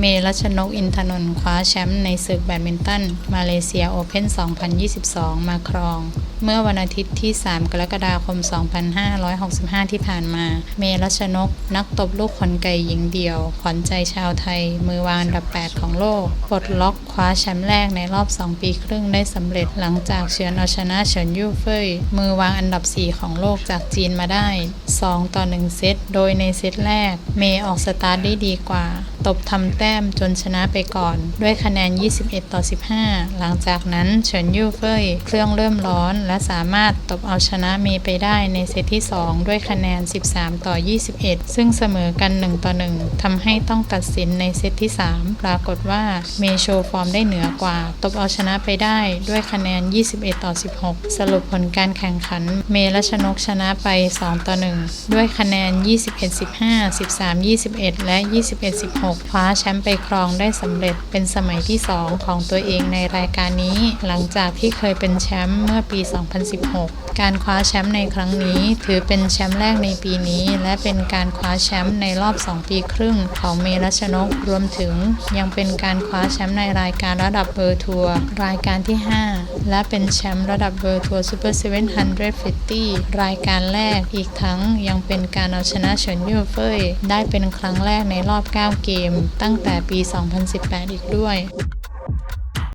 เมรัชนกอินทนนท์คว้าแชมป์ในศึกแบดมินตัน มาเลเซียโอเพ่น 2022 มาครอง เมื่อวันอาทิตย์ที่ 3 กรกฎาคม 2565 ที่ผ่านมา เมรัชนก นักตบลูกขนไก่หญิงเดี่ยว ขวัญใจชาวไทย มือวางอันดับ 8 ของโลกปลดล็อกคว้าแชมป์แรกในรอบ 2 ปีครึ่งได้สำเร็จหลังจากเฉือนเอาชนะเฉินยู่เฟยมือวางอันดับ 4 ของโลกจากจีนมาได้ 2 ต่อ 1 เซตโดยในเซตแรก เมย์ออกสตาร์ทได้ดีกว่า ตบทำแต้มจนชนะไปก่อน ด้วยคะแนน 21 ต่อ 15 หลังจากนั้นเฉินยู่เฟยเครื่องเริ่มร้อน และสามารถตบเอาชนะเมย์ไปได้ในเซตที่ 2 ด้วยคะแนน 13 ต่อ 21 ซึ่งเสมอกัน 1 ต่อ 1ทำให้ต้องตัดสินในเซตที่ 3 ปรากฏว่าเมย์โชว์ฟอร์มได้เหนือกว่า ตบเอาชนะไปได้ด้วยคะแนน 21 ต่อ 16 สรุปผลการแข่งขัน เมย์รัชนกชนะไป 2 ต่อ 1 ด้วยคะแนน 21 15 13 21 และ 21 16คว้าแชมป์ไปครองได้สำเร็จเป็นสมัยที่ 2 ของตัวเองในรายการนี้ หลังจากที่เคยเป็นแชมป์เมื่อปี 2016 การคว้าแชมป์ในครั้งนี้ ถือเป็นแชมป์แรกในปีนี้ และเป็นการคว้าแชมป์ในรอบ 2 ปีครึ่งของเมรัชนกรวมถึง ยังเป็นการคว้าแชมป์ในรายการระดับเบอร์ทัวร์รายการที่ 5 และเป็นแชมป์ระดับเบอร์ทัวร์ซูเปอร์750รายการแรกอีกทั้งยังเป็นการเอาชนะเฉินยู่เฟยได้เป็นครั้งแรกในรอบ 9 เกม ตั้งแต่ปี 2018 อีกด้วย